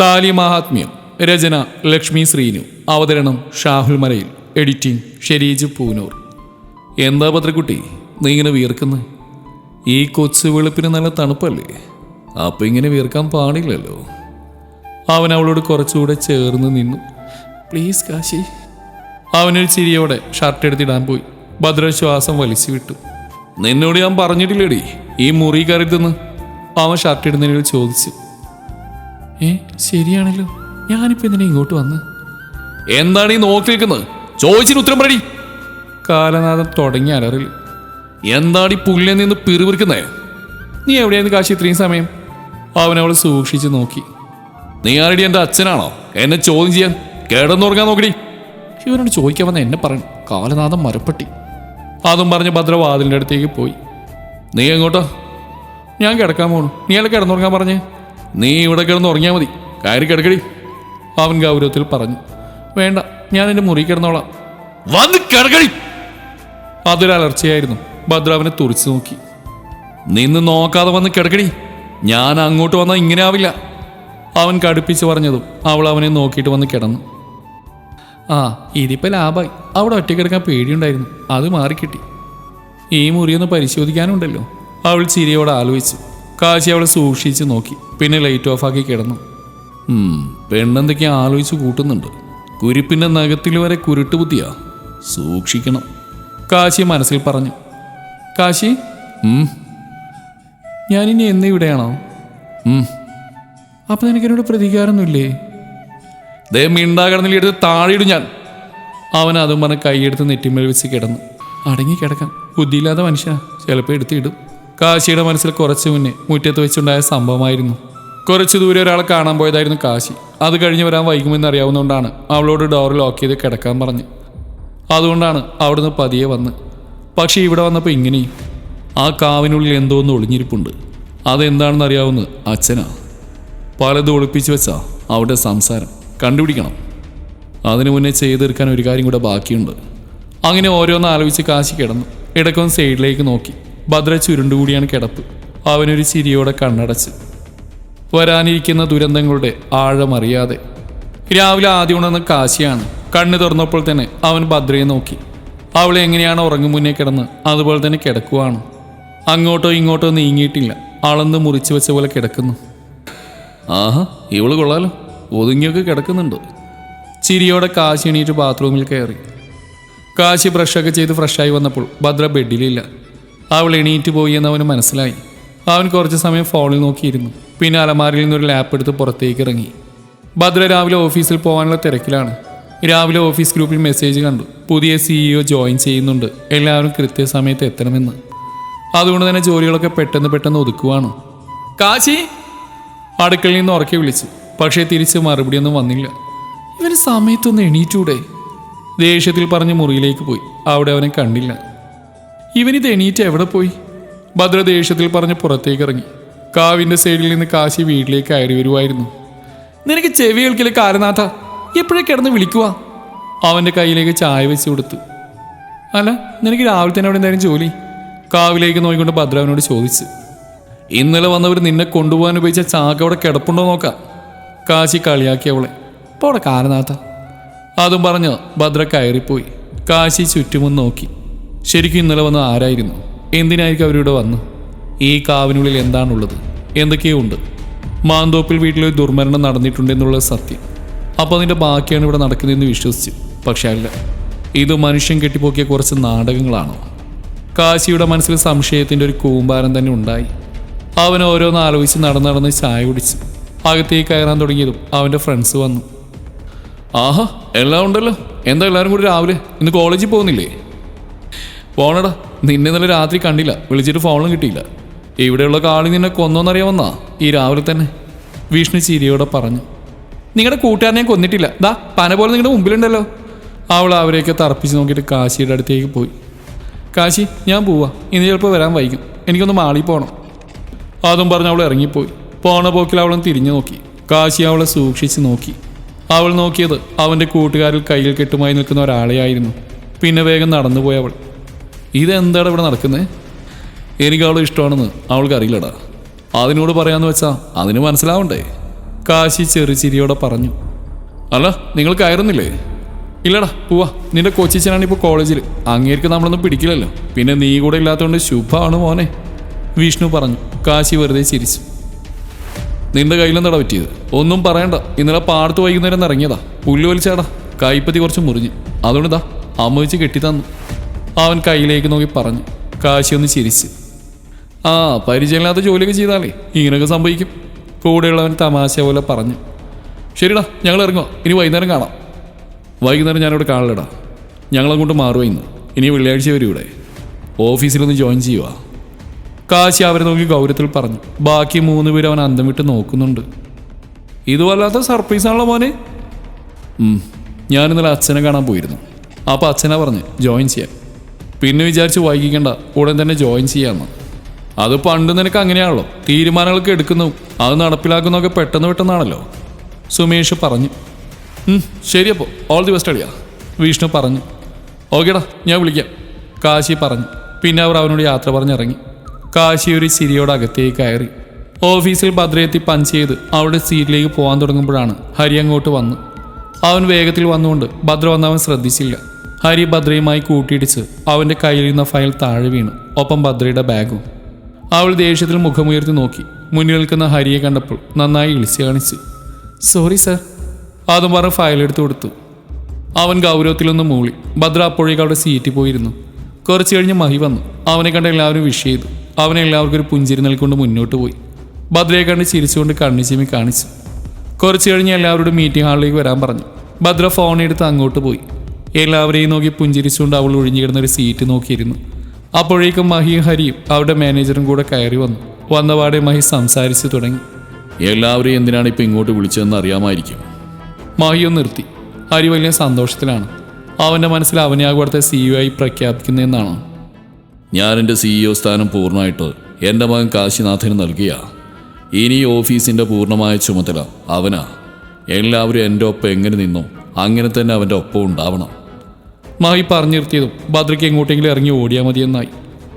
താലി മഹാത്മ്യം രചന ലക്ഷ്മി ശ്രീനു അവതരണം ഷാഹുൽ മലയിൽ എഡിറ്റിംഗ് ഷെരീജ് പൂനൂർ. എന്താ പത്രക്കുട്ടി നീ ഇങ്ങനെ വീർക്കുന്നേ ഈ കൊച്ചു വെളുപ്പിന് നല്ല തണുപ്പല്ലേ? അപ്പം ഇങ്ങനെ വീർക്കാൻ പാടില്ലല്ലോ. അവൻ അവളോട് കുറച്ചുകൂടെ ചേർന്ന് നിന്നു. പ്ലീസ് കാശി. അവനൊരു ചിരിയോടെ ഷർട്ട് എടുത്തിടാൻ പോയി. ഭദ്രശ്വാസം വലിച്ചു വിട്ടു. നിന്നോട് ഞാൻ പറഞ്ഞിട്ടില്ലേടി ഈ മുറി കരുതെന്ന് അവൻ ഷർട്ട് ഇടുന്നതിനോട് ചോദിച്ചു. ഏ ശരിയാണല്ലോ. ഞാനിപ്പോ എന്തിനാ ഇങ്ങോട്ട് വന്ന്? എന്താണ് ഈ നോക്കി നിൽക്കുന്നത് ചോദിച്ചിന് ഉത്തരം പറയും കാലനാഥം തുടങ്ങി അലറിൽ. എന്താണ് ഈ പുല്ലിൽ നിന്ന് പിറുപിറുക്കുന്നേ? നീ എവിടെയായിരുന്നു കാശി ഇത്രയും സമയം? അവനവൾ സൂക്ഷിച്ച് നോക്കി. നീ ആരടി എന്റെ അച്ഛനാണോ? എന്നെ ചോദ്യം ചെയ്യാൻ ഉറങ്ങാൻ നോക്കടി. ഇവനോട് ചോദിക്കാൻ വന്ന എന്നെ പറയണം. കാലനാഥം മരപ്പട്ടി. അതും പറഞ്ഞ് ഭദ്ര വാതിലിന്റെ അടുത്തേക്ക് പോയി. നീ എങ്ങോട്ടോ? ഞാൻ കിടക്കാൻ പോണു. നീ അല്ല കിടന്നുറങ്ങാൻ പറഞ്ഞേ? നീ ഇവിടെ കിടന്ന് ഉറങ്ങിയാൽ മതി. കയറി കിടക്കടി. അവൻ ഗൗരവത്തിൽ പറഞ്ഞു വേണ്ട ഞാൻ എന്റെ മുറി കിടന്നോളാം. വന്ന് കിടക്കടി. അതൊരു അലർച്ചയായിരുന്നു. ഭദ്ര അവനെ തുറിച്ചു നോക്കി. നിന്ന് നോക്കാതെ വന്ന് കിടക്കടി. ഞാൻ അങ്ങോട്ട് വന്നാൽ ഇങ്ങനെ ആവില്ല. അവൻ കടുപ്പിച്ച് പറഞ്ഞതും അവൾ അവനെ നോക്കിയിട്ട് വന്ന് കിടന്നു. ആ ഇതിപ്പോൾ ലാഭായി അവിടെ ഒറ്റക്കിടക്കാൻ പേടിയുണ്ടായിരുന്നു. അത് മാറിക്കിട്ടി. ഈ മുറിയൊന്ന് പരിശോധിക്കാനുണ്ടല്ലോ. അവൾ ചിരിയോടെ ആലോചിച്ചു. കാശി അവളെ സൂക്ഷിച്ച് നോക്കി. പിന്നെ ലൈറ്റ് ഓഫ് ആക്കി കിടന്നു. പെണ്ണെന്തൊക്കെയാ ആലോചിച്ച് കൂട്ടുന്നുണ്ട്. കുരിപ്പിന്റെ നഖത്തിൽ വരെ കുരുട്ട് ബുദ്ധിയാ സൂക്ഷിക്കണം. കാശി മനസ്സിൽ പറഞ്ഞു. കാശി. ഞാനിനി എന്ന് ഇവിടെയാണോ. അപ്പൊ നിനക്ക് എന്നോട് പ്രതികാരമൊന്നുമില്ലേ ദേ മിണ്ടാകിടന്നില്ല എടുത്ത് താഴെയിടും ഞാൻ. അവൻ അതും പറഞ്ഞ് കൈയെടുത്ത് നെറ്റിമേൽ വെച്ച് കിടന്നു. അടങ്ങി കിടക്കാം ബുദ്ധിയില്ലാത്ത മനുഷ്യ ചിലപ്പോൾ എടുത്തിടും. കാശിയുടെ മനസ്സിൽ കുറച്ച് മുന്നേ മുറ്റത്ത് വെച്ചുണ്ടായ സംഭവമായിരുന്നു. കുറച്ച് ദൂരെ ഒരാളെ കാണാൻ പോയതായിരുന്നു കാശി. അത് കഴിഞ്ഞ് വരാൻ വൈകുമെന്ന് അറിയാവുന്നതുകൊണ്ടാണ് അവളോട് ഡോർ ലോക്ക് ചെയ്ത് കിടക്കാൻ പറഞ്ഞു. അതുകൊണ്ടാണ് അവിടുന്ന് പതിയെ വന്ന്. പക്ഷേ ഇവിടെ വന്നപ്പോൾ ഇങ്ങനെയും. ആ കാവിനുള്ളിൽ എന്തോ ഒന്ന് ഒളിഞ്ഞിരിപ്പുണ്ട്. അതെന്താണെന്ന് അറിയാവുന്ന അച്ഛനാ. പലതും ഒളിപ്പിച്ചു വെച്ചാ അവിടെ സംസാരം. കണ്ടുപിടിക്കണം. അതിനു മുന്നേ ചെയ്തു തീർക്കാൻ ഒരു കാര്യം കൂടെ ബാക്കിയുണ്ട്. അങ്ങനെ ഓരോന്ന് ആലോചിച്ച് കാശി കിടന്നു. ഇടക്കൊന്ന് സൈഡിലേക്ക് നോക്കി. ഭദ്ര ചുരുണ്ടുകൂടിയാണ് കിടപ്പ്. അവനൊരു ചിരിയോടെ കണ്ണടച്ച്. വരാനിരിക്കുന്ന ദുരന്തങ്ങളുടെ ആഴമറിയാതെ. രാവിലെ ആദ്യം ഉണർന്ന കാശിയാണ്. കണ്ണു തുറന്നപ്പോൾ തന്നെ അവൻ ഭദ്രയെ നോക്കി. അവൾ എങ്ങനെയാണ് ഉറങ്ങും മുന്നേ കിടന്ന്? അതുപോലെ തന്നെ കിടക്കുവാണ്. അങ്ങോട്ടോ ഇങ്ങോട്ടോ നീങ്ങിയിട്ടില്ല. അളന്ന് മുറിച്ചു വെച്ച പോലെ കിടക്കുന്നു. ആഹാ ഇവൾ കൊള്ളാലോ. ഒതുങ്ങിയൊക്കെ കിടക്കുന്നുണ്ട്. ചിരിയോടെ കാശി എണീറ്റ് ബാത്റൂമിൽ കയറി. കാശി ബ്രഷൊക്കെ ചെയ്ത് ഫ്രഷായി വന്നപ്പോൾ ഭദ്ര ബെഡിലില്ല അവൾ എണീറ്റ് പോയി എന്ന് അവന് മനസ്സിലായി. അവൻ കുറച്ച് സമയം ഫോണിൽ നോക്കിയിരുന്നു. പിന്നെ അലമാരിൽ നിന്നൊരു ലാപ്പ് എടുത്ത് പുറത്തേക്ക് ഇറങ്ങി. ഭദ്ര രാവിലെ ഓഫീസിൽ പോകാനുള്ള തിരക്കിലാണ്. രാവിലെ ഓഫീസ് ഗ്രൂപ്പിൽ മെസ്സേജ് കണ്ടു. പുതിയ സിഇഒ ജോയിൻ ചെയ്യുന്നുണ്ട്. എല്ലാവരും കൃത്യസമയത്ത് എത്തണമെന്ന്. അതുകൊണ്ട് തന്നെ ജോലികളൊക്കെ പെട്ടെന്ന് പെട്ടെന്ന് ഒതുക്കുവാണ്. കാശി! അടുക്കളിൽ നിന്ന് ഉറക്കി വിളിച്ചു. പക്ഷേ തിരിച്ച് മറുപടിയൊന്നും വന്നില്ല. ഇവന് സമയത്തൊന്ന് എണീറ്റൂടെ? ദേഷ്യത്തിൽ പറഞ്ഞ് മുറിയിലേക്ക് പോയി. അവിടെ അവനെ കണ്ടില്ല. ഇവനിത് എണീറ്റ് എവിടെ പോയി? ഭദ്ര ദേഷ്യത്തിൽ പറഞ്ഞ് പുറത്തേക്ക് ഇറങ്ങി കാവിന്റെ സൈഡിൽ നിന്ന് കാശി വീട്ടിലേക്ക് കയറി വരുമായിരുന്നു നിനക്ക് ചെവി കേൾക്കില്ല കാരനാഥ എപ്പോഴേ കിടന്ന് വിളിക്കുക അവന്റെ കയ്യിലേക്ക് ചായ വെച്ച് കൊടുത്തു. അല്ല നിനക്ക് രാവിലെ തന്നെ അവിടെ എന്തായാലും ജോലി? കാവിലേക്ക് നോക്കിക്കൊണ്ട് ഭദ്രാവിനോട് ചോദിച്ചു. ഇന്നലെ വന്നവർ നിന്നെ കൊണ്ടുപോകാൻ ഉപയോഗിച്ച ചാക്ക് അവിടെ കിടപ്പുണ്ടോ നോക്കാം. കാശി കളിയാക്കി അവളെ. പോടെ കാരനാഥ. അതും പറഞ്ഞ് ഭദ്ര കയറിപ്പോയി. കാശി ചുറ്റുമൊന്ന് നോക്കി. ശരിക്കും ഇന്നലെ വന്നത് ആരായിരുന്നു? എന്തിനായിരിക്കും അവരിവിടെ വന്ന്? ഈ കാവിനുള്ളിൽ എന്താണുള്ളത്? എന്തൊക്കെയോ ഉണ്ട് മാന്തോപ്പിൽ വീട്ടിലൊരു ദുർമരണം നടന്നിട്ടുണ്ടെന്നുള്ള സത്യം. അപ്പോൾ അതിന്റെ ബാക്കിയാണ് ഇവിടെ നടക്കുന്നതെന്ന് വിശ്വസിച്ചു. പക്ഷേ അല്ല ഇത് മനുഷ്യൻ കെട്ടിപ്പോക്കിയ കുറച്ച് നാടകങ്ങളാണോ? കാശിയുടെ മനസ്സിൽ സംശയത്തിന്റെ ഒരു കൂമ്പാരം തന്നെ ഉണ്ടായി. അവൻ ഓരോന്ന് ആലോചിച്ച് നടന്ന് നടന്ന് ചായ കുടിച്ചു അകത്തേക്ക് കയറാൻ തുടങ്ങിയതും അവന്റെ ഫ്രണ്ട്സ് വന്നു. ആഹാ എല്ലാം ഉണ്ടല്ലോ. എന്താ എല്ലാവരും കൂടി രാവിലെ? ഇന്ന് കോളേജിൽ പോകുന്നില്ലേ? പോണടാ നിന്നെ ഇന്നലെ രാത്രി കണ്ടില്ല വിളിച്ചിട്ട് ഫോണും കിട്ടിയില്ല. ഇവിടെയുള്ള കാളി നിന്നെ കൊന്നോന്നറിയാമെന്നാ ഈ രാവിലെ തന്നെ. വിഷ്ണു ചിരിയോടെ പറഞ്ഞു. നിങ്ങളുടെ കൂട്ടുകാരനെ കൊന്നിട്ടില്ല. ദാ പന പോലെ നിങ്ങളുടെ മുമ്പിലുണ്ടല്ലോ. അവൾ അവരെയൊക്കെ തറപ്പിച്ച് നോക്കിയിട്ട് കാശിയുടെ അടുത്തേക്ക് പോയി. കാശി ഞാൻ പോവാ. ഇന്ന് ചിലപ്പോൾ വരാൻ വൈകും. എനിക്കൊന്ന് മാളി പോകണം അതും പറഞ്ഞ് അവൾ ഇറങ്ങിപ്പോയി. പോണ പോക്കിൽ അവളും തിരിഞ്ഞു നോക്കി. കാശി അവളെ സൂക്ഷിച്ച് നോക്കി. അവൾ നോക്കിയത് അവന്റെ കൂട്ടുകാരിൽ കയ്യിൽ കെട്ടുമായി നിൽക്കുന്ന ഒരാളെയായിരുന്നു. പിന്നെ വേഗം നടന്നുപോയി അവൾ. ഇതെന്താണ് ഇവിടെ നടക്കുന്നത് എനിക്ക് അവളെ ഇഷ്ടമാണെന്ന് അവൾക്ക് അറിയില്ലടാ. അതിനോട് പറയാന്ന് വെച്ചാ അതിന് മനസ്സിലാവണ്ടേ? കാശി ചെറു ചിരിയോടെ പറഞ്ഞു. അല്ല നിങ്ങൾ കയറുന്നില്ലേ? ഇല്ലടാ പോവാ. നിന്റെ കൊച്ചിച്ചനാണ് ഇപ്പോൾ കോളേജിൽ അങ്ങേർക്ക് നമ്മളൊന്നും പിടിക്കില്ലല്ലോ. പിന്നെ നീ കൂടെ ഇല്ലാത്തതുകൊണ്ട് ശുഭമാണ് മോനെ. വിഷ്ണു പറഞ്ഞു. കാശി വെറുതെ ചിരിച്ചു. നിന്റെ കയ്യിലെന്താടാ പറ്റിയത്? ഒന്നും പറയണ്ട. ഇന്നലെ പാടത്ത് വൈകുന്നേരം ഇറങ്ങിയതാ. പുല്ല് വലിച്ചാടാ. കൈപ്പത്തി കുറച്ച് മുറിഞ്ഞ്. അതുകൊണ്ട് ഇതാ അമ്മ വെച്ച് കെട്ടി തന്നു അവൻ കയ്യിലേക്ക് നോക്കി പറഞ്ഞു കാശി ഒന്ന് ചിരിച്ച്. ആ പരിചയമില്ലാത്ത ജോലിയൊക്കെ ചെയ്താലേ ഇങ്ങനെയൊക്കെ സംഭവിക്കും കൂടെയുള്ളവൻ തമാശ പോലെ പറഞ്ഞു. ശരിടാ ഞങ്ങൾ ഇറങ്ങുക ഇനി വൈകുന്നേരം കാണാം. വൈകുന്നേരം ഞാനിവിടെ കാണില്ലടാ ഞങ്ങളങ്ങോട്ട് മാറുക ഇന്ന്. ഇനി വെള്ളിയാഴ്ച വരും ഇവിടെ. ഓഫീസിലൊന്ന് ജോയിൻ ചെയ്യുക കാശി അവരെ നോക്കി ഗൗരവത്തിൽ പറഞ്ഞു. ബാക്കി മൂന്ന് പേര് അവൻ അന്തം വിട്ട് നോക്കുന്നുണ്ട്. ഇത് വല്ലാത്ത സർപ്രൈസ് ആണല്ലോ മോനെ. ഞാനിന്നലെ അച്ഛനെ കാണാൻ പോയിരുന്നു. അപ്പോൾ അച്ഛനാ പറഞ്ഞു ജോയിൻ ചെയ്യാൻ. പിന്നെ വിചാരിച്ച് വൈകിക്കണ്ട. ഉടൻ തന്നെ ജോയിൻ ചെയ്യാമെന്ന് അത് പണ്ട് നിനക്ക് അങ്ങനെയാണല്ലോ. തീരുമാനങ്ങളൊക്കെ എടുക്കുന്നു. അത് നടപ്പിലാക്കുന്നൊക്കെ പെട്ടെന്ന് പെട്ടെന്നാണല്ലോ. സുമേഷ് പറഞ്ഞു. ശരിയപ്പോൾ ഓൾ ദി ബെസ്റ്റ് അടിയാ വിഷ്ണു പറഞ്ഞു. ഓക്കേടാ ഞാൻ വിളിക്കാം. കാശി പറഞ്ഞു. പിന്നെ അവർ അവനോട് യാത്ര പറഞ്ഞിറങ്ങി. കാശി ഒരു ചിരിയോട് അകത്തേക്ക് കയറി. ഓഫീസിൽ ഭദ്രയെത്തി പഞ്ച് ചെയ്ത് അവളുടെ സീറ്റിലേക്ക് പോകാൻ തുടങ്ങുമ്പോഴാണ് ഹരി അങ്ങോട്ട് വന്നു. അവൻ വേഗത്തിൽ വന്നുകൊണ്ട് ഭദ്ര വന്ന് അവൻ ശ്രദ്ധിച്ചില്ല. ഹരി ഭദ്രയുമായി കൂട്ടിയിടിച്ച് അവന്റെ കയ്യിലിരുന്ന ഫയൽ താഴെ വീണു. ഒപ്പം ഭദ്രയുടെ ബാഗും. അവൾ ദേഷ്യത്തിൽ മുഖമുയർത്തി നോക്കി. മുന്നിൽ നിൽക്കുന്ന ഹരിയെ കണ്ടപ്പോൾ നന്നായി ഇളിച്ചു കാണിച്ച് സോറി സർ അതും പറഞ്ഞ് ഫയൽ എടുത്തു കൊടുത്തു. അവൻ ഗൗരവത്തിലൊന്ന് മൂളി. ഭദ്ര അപ്പോഴേക്ക് അവിടെ സീറ്റിൽ പോയിരുന്നു. കുറച്ച് കഴിഞ്ഞ് മഹി വന്നു. അവനെ കണ്ട് എല്ലാവരും വിഷ് ചെയ്തു. അവനെ എല്ലാവർക്കും ഒരു പുഞ്ചിരി നൽകൊണ്ട് മുന്നോട്ട് പോയി. ഭദ്രയെ കണ്ട് ചിരിച്ചുകൊണ്ട് കണ്ണിച്ചിമി കാണിച്ചു. കുറച്ച് കഴിഞ്ഞ് എല്ലാവരോടും മീറ്റിംഗ് ഹാളിലേക്ക് വരാൻ പറഞ്ഞു. ഭദ്ര ഫോൺ എടുത്ത് അങ്ങോട്ട് പോയി. എല്ലാവരെയും നോക്കി പുഞ്ചിരിച്ചുകൊണ്ട് അവൾ ഒഴിഞ്ഞു കിടന്ന ഒരു സീറ്റ് നോക്കിയിരുന്നു. അപ്പോഴേക്കും മഹിയും ഹരിയും അവരുടെ മാനേജറും കൂടെ കയറി വന്നു. വന്നപാടെ മഹി സംസാരിച്ചു തുടങ്ങി. എല്ലാവരെയും എന്തിനാണ് ഇപ്പം ഇങ്ങോട്ട് വിളിച്ചതെന്ന് അറിയാമായിരിക്കും. മഹിയും നിർത്തി. ഹരി വലിയ സന്തോഷത്തിലാണ്. അവന്റെ മനസ്സിൽ അവനെ അവിടുത്തെ സിഇഒ ആയി പ്രഖ്യാപിക്കുന്നതെന്നാണ് ഞാൻ എന്റെ സിഇഒ സ്ഥാനം പൂർണമായിട്ട് എന്റെ മകൻ കാശിനാഥന് നൽകിയ. ഇനി ഓഫീസിന്റെ പൂർണമായ ചുമതല അവനാ. എല്ലാവരും എന്റെ ഒപ്പം എങ്ങനെ നിന്നോ അങ്ങനെ തന്നെ അവന്റെ ഒപ്പം ഉണ്ടാവണം. മാഹി പറഞ്ഞു നിർത്തിയതും ഭദ്രയ്ക്ക് എങ്ങോട്ടെങ്കിലും ഇറങ്ങി ഓടിയാൽ മതിയെന്നായി.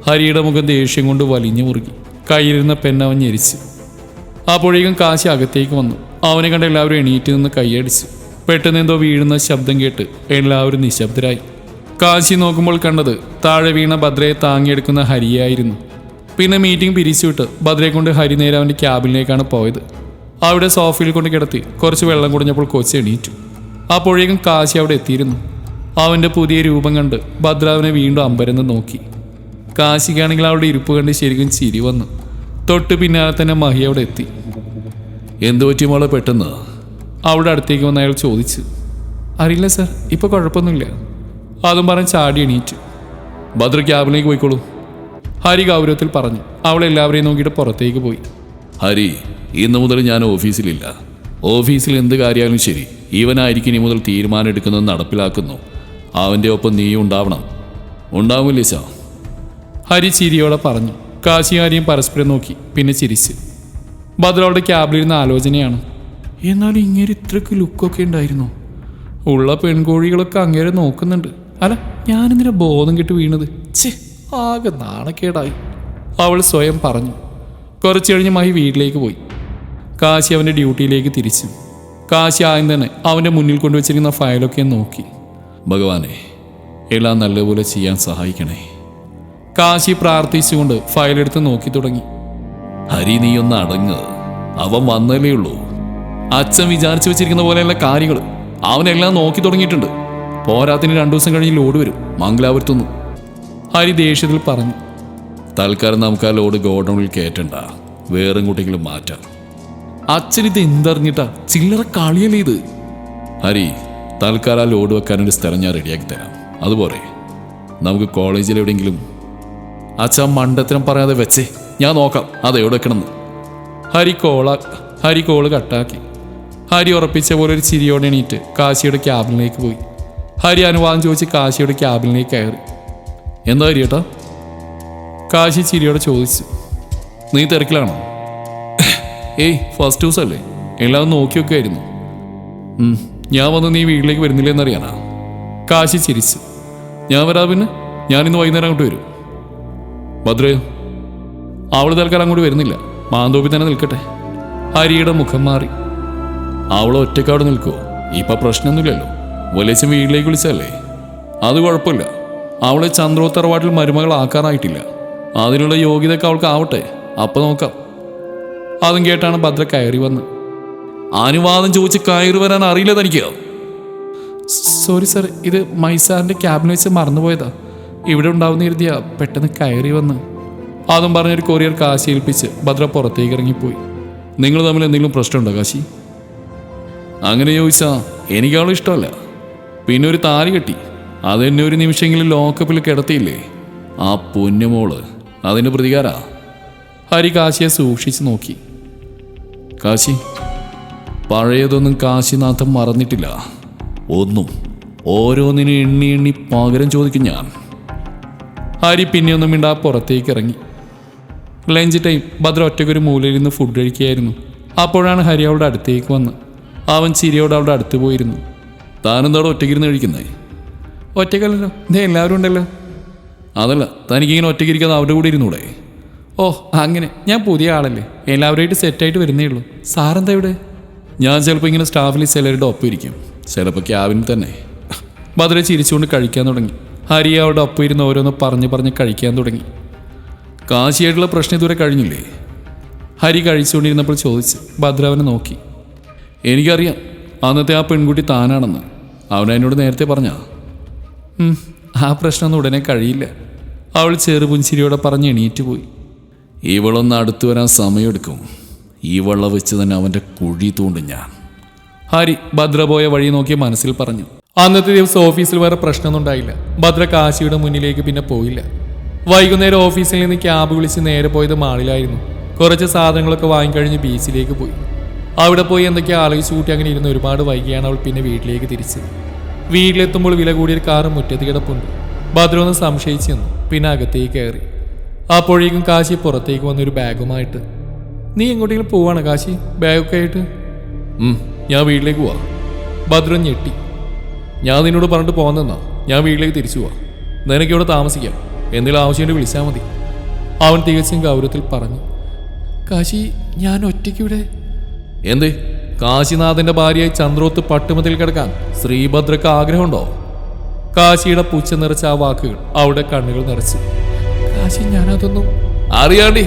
ഹരിയുടെ മുഖം ദേഷ്യം കൊണ്ട് വലിഞ്ഞു മുറുകി. കയ്യിലിരുന്ന പെണ്ണവൻ ഞെരിച്ചു. അപ്പോഴേക്കും കാശി അകത്തേക്ക് വന്നു. അവനെ കണ്ട എല്ലാവരും എണീറ്റ് നിന്ന് കൈയടിച്ചു. പെട്ടെന്ന് എന്തോ വീഴുന്ന ശബ്ദം കേട്ട് എല്ലാവരും നിശബ്ദരായി. കാശി നോക്കുമ്പോൾ കണ്ടത് താഴെ വീണ ഭദ്രയെ താങ്ങിയെടുക്കുന്ന ഹരിയായിരുന്നു. പിന്നെ മീറ്റിംഗ് പിരിച്ചുവിട്ട് ഭദ്രയെ കൊണ്ട് ഹരി നേരെ അവന്റെ ക്യാബിനിലേക്കാണ് പോയത്. അവിടെ സോഫയിൽ കൊണ്ട് കിടത്തി കുറച്ച് വെള്ളം കുടിഞ്ഞപ്പോൾ കൊച്ചി എണീറ്റു. അപ്പോഴേക്കും കാശി അവിടെ എത്തിയിരുന്നു. അവന്റെ പുതിയ രൂപം കണ്ട് ഭദ്രാവിനെ വീണ്ടും അമ്പരന്ന് നോക്കി. കാശിക്കാണെങ്കിൽ അവളുടെ ഇരിപ്പ് കണ്ട് ശരിക്കും ചിരി വന്നു. തൊട്ട് പിന്നാലെ തന്നെ മഹി അവിടെ എത്തി. എന്ത് പറ്റി മോളെ പെട്ടെന്ന്? അവിടെ അടുത്തേക്ക് വന്ന് അയാൾ ചോദിച്ചു. അറിയില്ല സർ ഇപ്പം കുഴപ്പമൊന്നുമില്ല. അതും പറഞ്ഞ് ചാടി എണീറ്റു. ഭദ്ര ക്യാബിലേക്ക് പോയിക്കോളൂ. ഹരി ഗൗരവത്തിൽ പറഞ്ഞു. അവൾ എല്ലാവരെയും നോക്കിയിട്ട് പുറത്തേക്ക് പോയി. ഹരി ഇന്നു മുതൽ ഞാൻ ഓഫീസിലില്ല. ഓഫീസിൽ എന്ത് കാര്യമായാലും ശരി ഇവനായിരിക്കും ഇനി മുതൽ തീരുമാനം എടുക്കുന്നത് നടപ്പിലാക്കുന്നു. അവന്റെ ഒപ്പം നീ ഉണ്ടാവണം. ഉണ്ടാവും ലിസ ഹരി ചിരിയോടെ പറഞ്ഞു. കാശികാരിയും പരസ്പരം നോക്കി പിന്നെ ചിരിച്ച്. അവളുടെ ക്യാബിലിരുന്ന ആലോചനയാണ്. എന്നാലും ഇങ്ങനെ ഇത്രക്ക് ലുക്കൊക്കെ ഉണ്ടായിരുന്നു? ഉള്ള പെൺകോഴികളൊക്കെ അങ്ങേരെ നോക്കുന്നുണ്ട്. അല്ല ഞാനിന്നലെ ബോധം കെട്ട് വീണത്? ഛേ ആകെ നാണക്കേടായി. അവൾ സ്വയം പറഞ്ഞു. കുറച്ച് കഴിഞ്ഞ് മഹി വീട്ടിലേക്ക് പോയി. കാശി അവന്റെ ഡ്യൂട്ടിയിലേക്ക് തിരിച്ചു. കാശി ആദ്യം തന്നെ അവന്റെ മുന്നിൽ കൊണ്ടുവച്ചിരിക്കുന്ന ഫയലൊക്കെ നോക്കി. ഭഗവാനെ എല്ലാം നല്ലപോലെ ചെയ്യാൻ സഹായിക്കണേ. കാശി പ്രാർത്ഥിച്ചുകൊണ്ട് ഫയലെടുത്ത് നോക്കി തുടങ്ങി. ഹരി നീ ഒന്ന് അടങ്ങ്. അവൻ വന്നല്ലേ ഉള്ളൂ. അച്ഛൻ വിചാരിച്ചു വെച്ചിരിക്കുന്ന പോലെയുള്ള കാര്യങ്ങൾ. അവനെല്ലാം നോക്കി തുടങ്ങിയിട്ടുണ്ട്. പോരാത്തിന് രണ്ടു ദിവസം കഴിഞ്ഞ് ലോഡ് വരും. മംഗലാപുരത്തുനിന്ന് ഹരി ദേഷ്യത്തിൽ പറഞ്ഞു. തൽക്കാലം നമുക്ക് ആ ലോഡ് ഗോഡൗണിൽ കയറ്റണ്ട. വേറെ കുട്ടികളും മാറ്റാം. അച്ഛൻ ഇത് എന്തറിഞ്ഞിട്ടാ ചില്ലറ കളിയല്ലേ ഇത്? ഹരി തൽക്കാലം ലോഡ് വെക്കാനൊരു സ്ഥലം ഞാൻ റെഡിയാക്കി തരാം. അതുപോലെ നമുക്ക് കോളേജിൽ എവിടെയെങ്കിലും അച്ഛൻ മണ്ടത്തിനും പറയാതെ വെച്ചേ ഞാൻ നോക്കാം അത് എവിടെ വെക്കണമെന്ന്. ഹരി കോള ഹരി കോൾ കട്ടാക്കി. ഹരി ഉറപ്പിച്ച പോലെ ഒരു ചിരിയോടെ എണീറ്റ് കാശിയുടെ ക്യാബിനിലേക്ക് പോയി. ഹരി അനുവാദം ചോദിച്ച് കാശിയുടെ ക്യാബിനിലേക്ക് കയറി. എന്താ ഹരി ഏട്ടാ? കാശി ചിരിയോടെ ചോദിച്ചു. നീ തിരക്കിലാണോ? ഏയ് ഫസ്റ്റ് ദിവസമല്ലേ എല്ലാം നോക്കി വെക്കുമായിരുന്നു ഉം, ഞാൻ വന്ന് നീ വീട്ടിലേക്ക് വരുന്നില്ലെന്നറിയാനാ? കാശി ചിരിച്ചു. ഞാൻ വരാ പിന്നെ ഞാൻ ഇന്ന് വൈകുന്നേരം അങ്ങോട്ട് വരും. ഭദ്രയോ അവൾ തൽക്കാലം അങ്ങോട്ട് വരുന്നില്ല. മാന്തോപ്പി തന്നെ നിൽക്കട്ടെ. ഹരിയുടെ മുഖം മാറി. അവൾ ഒറ്റക്കാട് നിൽക്കുമോ ഇപ്പം പ്രശ്നമൊന്നുമില്ലല്ലോ. വലിയച്ഛൻ വീട്ടിലേക്ക് വിളിച്ചല്ലേ അത് കുഴപ്പമില്ല. അവളെ ചന്ദ്രോത്തറവാട്ടിൽ മരുമകളാക്കാനായിട്ടില്ല അതിനുള്ള യോഗ്യതയൊക്കെ അവൾക്ക് ആവട്ടെ അപ്പൊ നോക്കാം. അതും കേട്ടാണ് ഭദ്ര കയറി വന്ന്. അനുവാദം ചോദിച്ച് കയറി വരാൻ അറിയില്ല തനിക്ക്. സോറി സർ ഇത് മൈസാറിന്റെ ക്യാബിനെ വെച്ച് മറന്നുപോയതാ. ഇവിടെ ഉണ്ടാവുന്ന എഴുതിയ പെട്ടെന്ന് കയറി വന്ന്. അതും പറഞ്ഞൊരു കൊറിയർ കാശി ഏൽപ്പിച്ച് ഭദ്ര പുറത്തേക്ക് ഇറങ്ങിപ്പോയി. നിങ്ങൾ തമ്മിൽ എന്തെങ്കിലും പ്രശ്നമുണ്ടോ കാശി? അങ്ങനെ ചോദിച്ചാ എനിക്കാളും ഇഷ്ടമല്ല. പിന്നെ ഒരു താലി കെട്ടി. അതെന്നെ ഒരു നിമിഷമെങ്കിലും ലോക്കപ്പിൽ കിടത്തിയില്ലേ? ആ പൊന്നുമോൾ അതിന്റെ പ്രതികാരാ. ഹരി കാശിയെ സൂക്ഷിച്ചു നോക്കി. കാശി പഴയതൊന്നും കാശിനാഥം മറന്നിട്ടില്ല. ഒന്നും ഓരോന്നിനും എണ്ണി എണ്ണി പകരം ചോദിക്കും ഞാൻ. ഹരി പിന്നെയൊന്നും മിണ്ടാ പുറത്തേക്ക് ഇറങ്ങി ലഞ്ച് ടൈം ഭദ്ര ഒറ്റയ്ക്കൊരു മൂലയിൽ നിന്ന് ഫുഡ് കഴിക്കുകയായിരുന്നു. അപ്പോഴാണ് ഹരി അവളുടെ അടുത്തേക്ക് വന്ന്. അവൻ ചിരിയോട് അവളുടെ അടുത്ത് പോയിരുന്നു. താനെന്താടെ ഒറ്റയ്ക്കിരുന്ന് കഴിക്കുന്നേ? ഒറ്റയ്ക്കല്ലല്ലോ. ഇതേ എല്ലാവരും ഉണ്ടല്ലോ. അതല്ല തനിക്കിങ്ങനെ ഒറ്റയ്ക്കിരിക്കാതെ അവരുടെ കൂടെ ഇരുന്നൂടെ? ഓ അങ്ങനെ. ഞാൻ പുതിയ ആളല്ലേ. എല്ലാവരുമായിട്ട് സെറ്റായിട്ട് വരുന്നേ ഉള്ളൂ. സാറെന്താ ഇവിടെ? ഞാൻ ചിലപ്പോൾ ഇങ്ങനെ സ്റ്റാഫിൽ ചിലരുടെ ഒപ്പം ഇരിക്കും. ചിലപ്പോൾ ക്യാബിനിൽ തന്നെ. ഭദ്ര ചിരിച്ചുകൊണ്ട് കഴിക്കാൻ തുടങ്ങി. ഹരി അവിടെ ഒപ്പം ഇരുന്ന് ഓരോന്ന് പറഞ്ഞ് പറഞ്ഞ് കഴിക്കാൻ തുടങ്ങി. കാശിയായിട്ടുള്ള പ്രശ്നം ഇതുവരെ കഴിഞ്ഞില്ലേ? ഹരി കഴിച്ചുകൊണ്ടിരുന്നപ്പോൾ ചോദിച്ച് ഭദ്ര അവനെ നോക്കി. എനിക്കറിയാം അന്നത്തെ ആ പെൺകുട്ടി താനാണെന്ന്. അവൻ എന്നോട് നേരത്തെ പറഞ്ഞാ. ആ പ്രശ്നമൊന്നും ഉടനെ കഴിയില്ല. അവൾ ചെറുപുഞ്ചിരിയോടെ പറഞ്ഞ് എണീറ്റ് പോയി. ഇവളൊന്ന് അടുത്തു വരാൻ സമയമെടുക്കും. ഇവളെ വെച്ച് തന്നെ അവന്റെ കുഴി തൂണ്ട് ഞാൻ. ഹരി ഭദ്ര പോയ വഴി നോക്കി മനസ്സിൽ പറഞ്ഞു അന്നത്തെ ദിവസം ഓഫീസിൽ വേറെ പ്രശ്നമൊന്നും ഉണ്ടായില്ല. ഭദ്ര കാശിയുടെ മുന്നിലേക്ക് പിന്നെ പോയില്ല. വൈകുന്നേരം ഓഫീസിൽ നിന്ന് ക്യാബ് വിളിച്ച് നേരെ പോയത് മാളിലായിരുന്നു. കുറച്ച് സാധനങ്ങളൊക്കെ വാങ്ങിക്കഴിഞ്ഞ് ബീച്ചിലേക്ക് പോയി. അവിടെ പോയി എന്തൊക്കെ ആലോചിച്ച് കൂട്ടി അങ്ങനെ ഇരുന്ന് ഒരുപാട് വൈകിയാണ് അവൾ പിന്നെ വീട്ടിലേക്ക് തിരിച്ചത്. വീട്ടിലെത്തുമ്പോൾ വില കൂടിയൊരു കാറ് മുറ്റത്ത് കിടപ്പുണ്ട്. ഭദ്ര ഒന്ന് സംശയിച്ചു നിന്നു പിന്നെ അകത്തേക്ക് കയറി. അപ്പോഴേക്കും കാശി പുറത്തേക്ക് വന്നൊരു ബാഗുമായിട്ട് നീ എങ്ങോട്ടെങ്കിലും പോവാണ് കാശി? ബാഗൊക്കെ ആയിട്ട്. ഞാൻ വീട്ടിലേക്ക് പോവാ. ഭദ്രൻ ഞെട്ടി. ഞാൻ നിന്നോട് പറഞ്ഞിട്ട് പോകുന്നെന്നാ ഞാൻ വീട്ടിലേക്ക് തിരിച്ചു പോവാ. നിനക്ക് ഇവിടെ താമസിക്കാം. എന്തെങ്കിലും ആവശ്യമുണ്ട് വിളിച്ചാൽ മതി. അവൻ തികച്ചും ഗൗരവത്തിൽ പറഞ്ഞു. കാശി ഞാൻ ഒറ്റയ്ക്ക് ഇവിടെ. എന്തേ? കാശിനാഥന്റെ ഭാര്യയായി ചന്ദ്രോത്ത് പട്ടുമതിൽ കിടക്കാൻ ശ്രീഭദ്രക്ക് ആഗ്രഹമുണ്ടോ? കാശിയുടെ പൂച്ച നിറച്ച ആ വാക്കുകൾ അവിടെ കണ്ണുകൾ നിറച്ചു. കാശി ഞാനതൊന്നും അറിയാണ്ടി.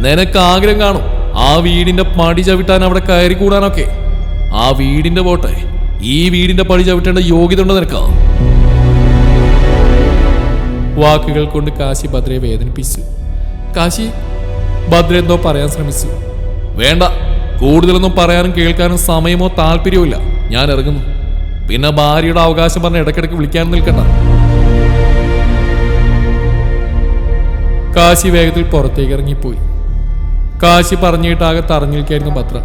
നിനക്ക് ആഗ്രഹം കാണും. ആ വീടിന്റെ പടി ചവിട്ടാൻ അവിടെ കയറി കൂടാനൊക്കെ. ആ വീടിന്റെ പോട്ടെ ഈ വീടിന്റെ പടി ചവിട്ടേണ്ട യോഗ്യത ഉണ്ട് നിനക്ക്? വാക്കുകൾ കൊണ്ട് കാശി ഭദ്രയെ വേദനിപ്പിച്ചു. കാശി ഭദ്ര എന്തോ പറയാൻ ശ്രമിച്ചു. വേണ്ട കൂടുതലൊന്നും പറയാനും കേൾക്കാനും സമയമോ താല്പര്യമോ ഇല്ല. ഞാൻ ഇറങ്ങുന്നു. പിന്നെ ഭാര്യയുടെ അവകാശം പറഞ്ഞ് ഇടയ്ക്കിടയ്ക്ക് വിളിക്കാൻ നിൽക്കണ്ട. കാശി വേഗത്തിൽ പുറത്തേക്ക് ഇറങ്ങിപ്പോയി. കാശി പറഞ്ഞിട്ടാകെ തറഞ്ഞിരിക്കായിരുന്നു ഭദ്ര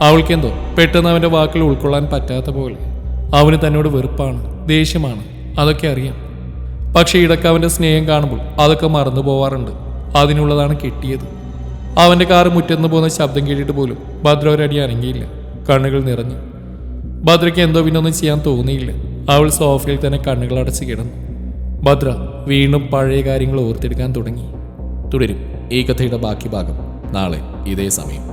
അവൾക്കെന്തോ പെട്ടെന്ന് അവന്റെ വാക്കിൽ ഉൾക്കൊള്ളാൻ പറ്റാത്ത പോലെ. അവന് തന്നോട് വെറുപ്പാണ് ദേഷ്യമാണ് അതൊക്കെ അറിയാം. പക്ഷേ ഇടയ്ക്ക് അവന്റെ സ്നേഹം കാണുമ്പോൾ അതൊക്കെ മറന്നു പോവാറുണ്ട്. അതിനുള്ളതാണ് കിട്ടിയത്. അവന്റെ കാറ് മുറ്റന്ന് പോകുന്ന ശബ്ദം കേട്ടിട്ട് പോലും ഭദ്ര ഒരടി അനങ്ങിയില്ല. കണ്ണുകൾ നിറഞ്ഞു. ഭദ്രയ്ക്ക് എന്തോ പിന്നൊന്നും ചെയ്യാൻ തോന്നിയില്ല. അവൾ സോഫയിൽ തന്നെ കണ്ണുകൾ അടച്ച് കിടന്നു. ഭദ്ര വീണ്ടും പഴയ കാര്യങ്ങൾ ഓർത്തെടുക്കാൻ തുടങ്ങി. തുടരും ഈ കഥയുടെ ബാക്കി ഭാഗം. നാളെ ഇതേ സമയം.